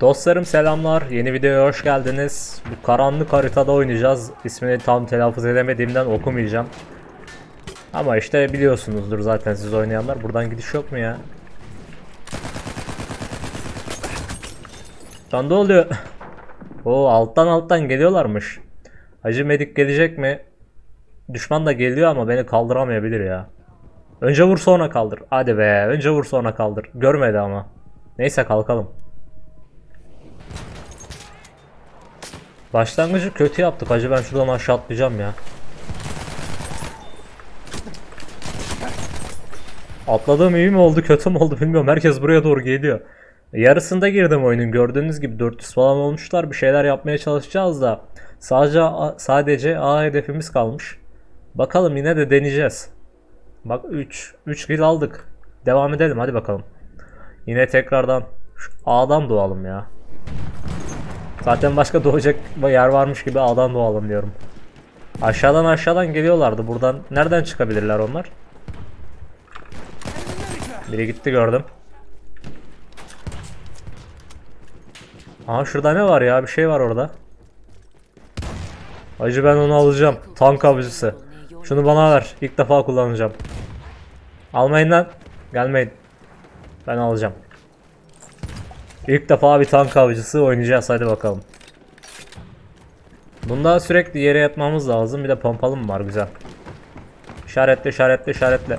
Dostlarım selamlar. Yeni videoya hoş geldiniz. Bu karanlık haritada oynayacağız. İsmini tam telaffuz edemediğimden okumayacağım. Ama işte biliyorsunuzdur zaten siz oynayanlar. Buradan gidiş yok mu ya? Lan ne oluyor? Oo alttan alttan geliyorlarmış. Hacı Medik gelecek mi? Düşman da geliyor ama beni kaldıramayabilir ya. Önce vur sonra kaldır. Hadi be. Önce vur sonra kaldır. Görmedi ama. Neyse kalkalım. Başlangıcı kötü yaptık. Hacı ben şuradan aşağı atlayacağım ya. Atladığım iyi mi oldu kötü mü oldu bilmiyorum. Herkes buraya doğru geliyor. Yarısında girdim oyunun. Gördüğünüz gibi 400 falan olmuşlar. Bir şeyler yapmaya çalışacağız da. Sadece sadece A hedefimiz kalmış. Bakalım yine de deneyeceğiz. Bak 3 3 kill aldık. Devam edelim hadi bakalım. Yine tekrardan şu A'dan doğalım ya. Zaten başka doğacak yer varmış gibi A'dan doğalım diyorum. Aşağıdan aşağıdan geliyorlardı. Buradan nereden çıkabilirler onlar? Biri gitti gördüm. Aha şurada ne var ya? Bir şey var orada. Hacı ben onu alacağım. Tank avcısı. Şunu bana ver. İlk defa kullanacağım. Almayın lan. Gelmeyin. Ben alacağım. İlk defa bir tank avcısı oynayacağız. Hadi bakalım. Bunda sürekli yere yatmamız lazım. Bir de pompalım var güzel. İşaretle işaretle işaretle.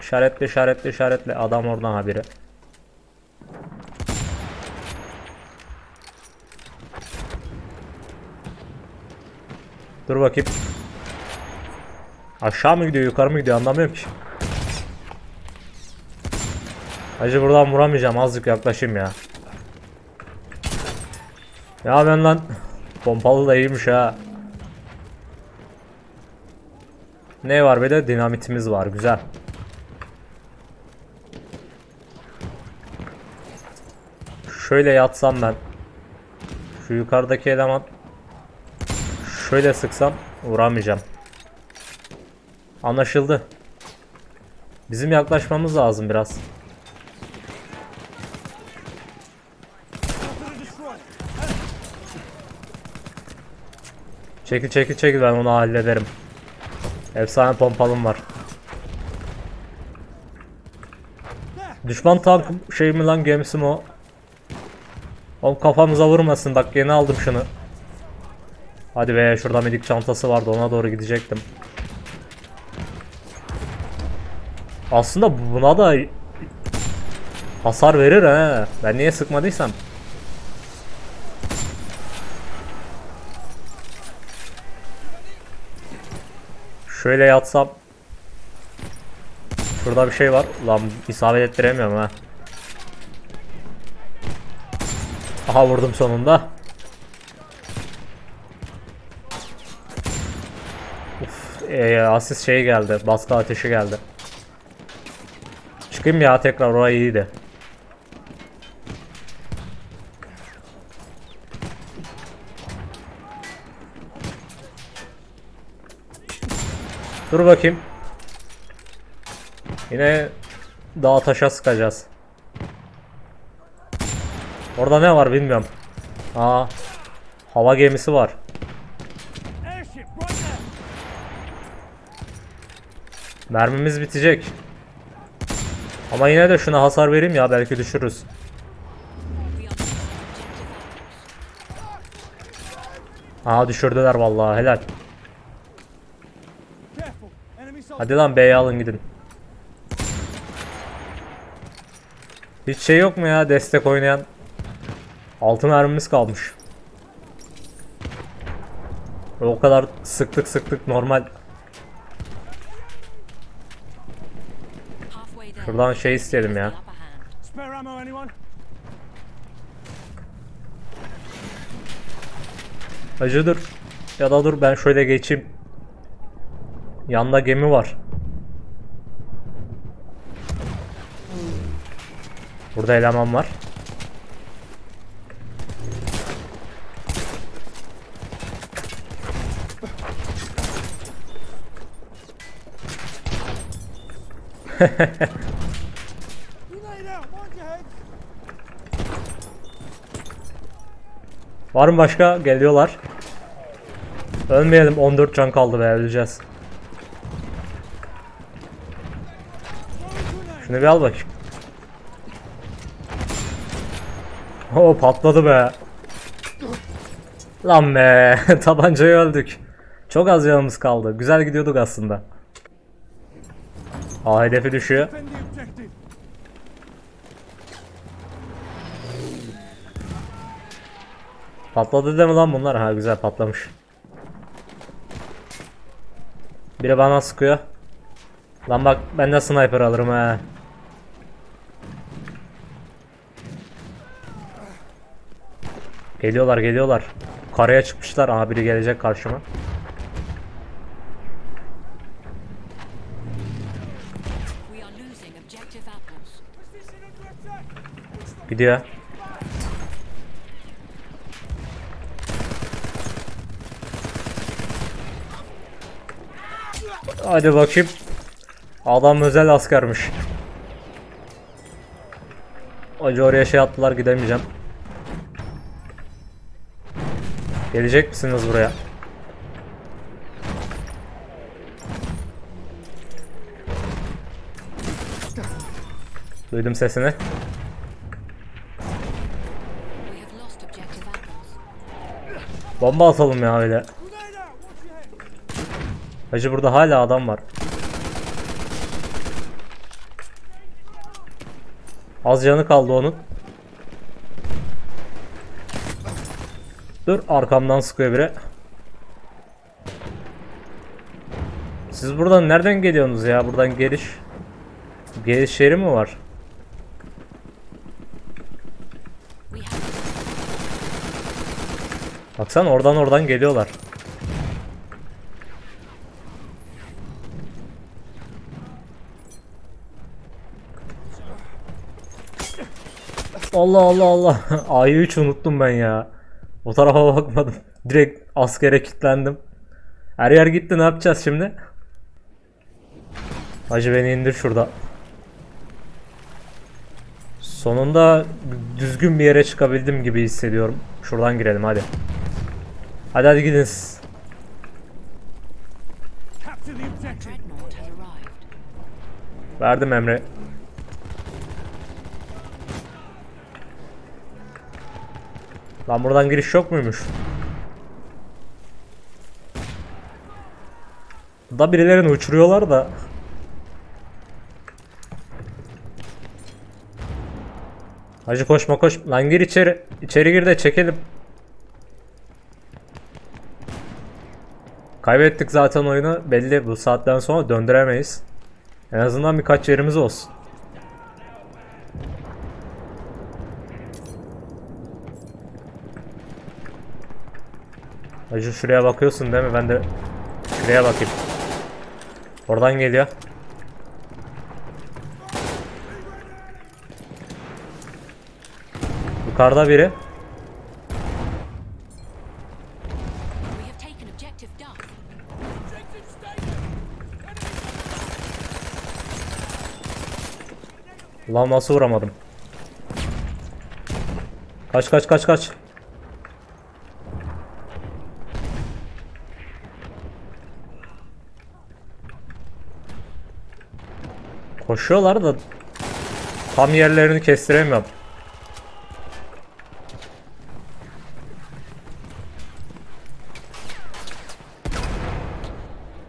İşaretle işaretle işaretle. Adam oradan haberi. Dur bakayım. Aşağı mı gidiyor yukarı mı gidiyor anlamıyorum ki. Hacı buradan vuramayacağım azıcık yaklaşayım ya. Ya ben lan pompalı da iyiymiş ha. Ne var bir de dinamitimiz var güzel. Şöyle yatsam ben. Şu yukarıdaki eleman şöyle sıksam vuramayacağım. Anlaşıldı. Bizim yaklaşmamız lazım biraz. Çekil çekil çekil ben onu hallederim. Efsane pompalım var. Düşman tank şey mi lan gemisi mi o? O kafamıza vurmasın bak yeni aldım şunu. Hadi be şurada medik çantası vardı ona doğru gidecektim. Aslında buna da hasar verir he. Ben niye sıkmadıysam. Şöyle yatsam. Şurada bir şey var. Lan isabet ettiremiyorum ha. Aha vurdum sonunda. Uf, ee, asist şey geldi. Baskı ateşi geldi. Çıkayım ya tekrar orayı iyiydi. Dur bakayım. Yine dağ taşa sıkacağız. Orada ne var bilmiyorum. Aa, hava gemisi var. Mermimiz bitecek. Ama yine de şuna hasar vereyim ya belki düşürürüz. Aa düşürdüler vallahi helal. Hadi lan B'yi alın gidin. Hiç şey yok mu ya destek oynayan? Altın mermimiz kalmış. O kadar sıktık sıktık normal. Şuradan şey isteyelim ya. Acı dur. Ya da dur ben şöyle geçeyim. Yanda gemi var. Burada eleman var. Var mı başka? Geliyorlar. Ölmeyelim 14 can kaldı be öleceğiz. Şunu bir al bakayım. Oo patladı be. Lan be tabancayı öldük. Çok az canımız kaldı. Güzel gidiyorduk aslında. Aa hedefi düşüyor. Patladı değil mi lan bunlar? Ha güzel patlamış. Biri bana sıkıyor. Lan bak ben de sniper alırım ha. Geliyorlar geliyorlar. Karaya çıkmışlar. Aha biri gelecek karşıma. Gidiyor. Hadi bakayım. Adam özel askermiş. Acı oraya şey attılar gidemeyeceğim. Gelecek misiniz buraya? Duydum sesini. Bomba atalım ya öyle. Hacı burada hala adam var. Az canı kaldı onun. Dur arkamdan sıkıyor biri. Siz buradan nereden geliyorsunuz ya? Buradan geliş. Geliş yeri mi var? Baksana oradan oradan geliyorlar. Allah Allah Allah. A'yı hiç unuttum ben ya. O tarafa bakmadım. Direkt askere kilitlendim. Her yer gitti ne yapacağız şimdi? Hacı beni indir şurada. Sonunda düzgün bir yere çıkabildim gibi hissediyorum. Şuradan girelim hadi. Hadi hadi gidin siz. Capture the objective. dreadnought has arrived. Verdim emri. Lan buradan giriş yok muymuş? Da birilerini uçuruyorlar da. Hacı koşma koş. Lan gir içeri. İçeri gir de çekelim. Kaybettik zaten oyunu. Belli bu saatten sonra döndüremeyiz. En azından birkaç yerimiz olsun. Hacı şuraya bakıyorsun değil mi? Ben de şuraya bakayım. Oradan geliyor. Yukarıda biri. Lan nasıl vuramadım? Kaç kaç kaç kaç. Koşuyorlar da tam yerlerini kestiremiyorum.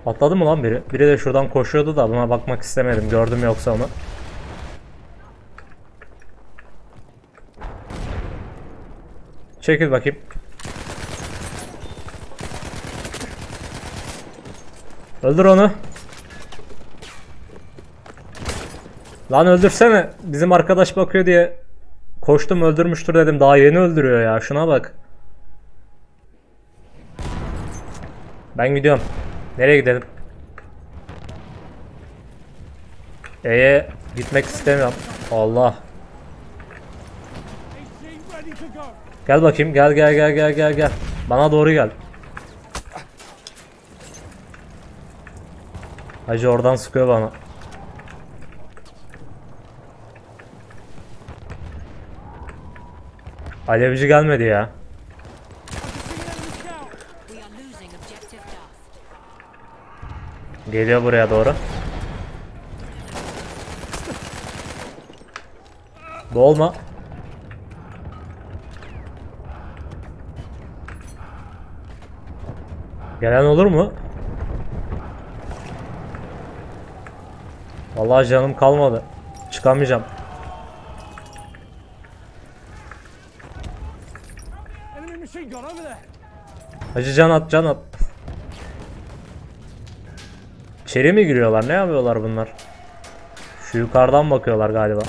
Atladı mı lan biri? Biri de şuradan koşuyordu da buna bakmak istemedim. Gördüm yoksa onu. Çekil bakayım. Öldür onu. Lan öldürsene. Bizim arkadaş bakıyor diye koştum öldürmüştür dedim. Daha yeni öldürüyor ya. Şuna bak. Ben gidiyorum. Nereye gidelim? E'ye gitmek istemiyorum. Allah. Gel bakayım. Gel gel gel gel gel gel. Bana doğru gel. Hacı oradan sıkıyor bana. Alevci gelmedi ya. Geliyor buraya doğru. Boğulma. Gelen olur mu? Vallahi canım kalmadı. Çıkamayacağım. Enemy machine gun. Hacı can at can at. İçeri mi giriyorlar? Ne yapıyorlar bunlar? Şu yukarıdan bakıyorlar galiba.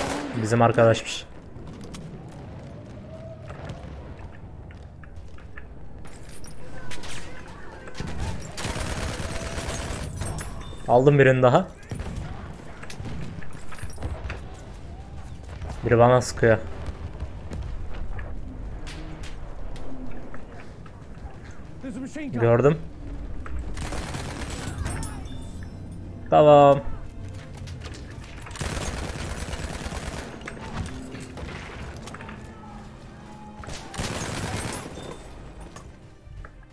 Bizim arkadaşmış. Aldım birini daha. Biri bana sıkıyor. There's a machine gun. Gördüm. Tamam.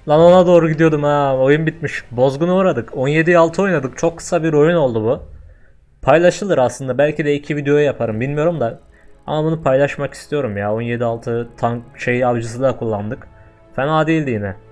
Lan ona doğru gidiyordum ha. Oyun bitmiş. Bozguna uğradık. 17'ye 6 oynadık. Çok kısa bir oyun oldu bu. Paylaşılır aslında. Belki de iki video yaparım. Bilmiyorum da. Ama bunu paylaşmak istiyorum ya. 17-6 tank şey avcısı da kullandık. Fena değildi yine.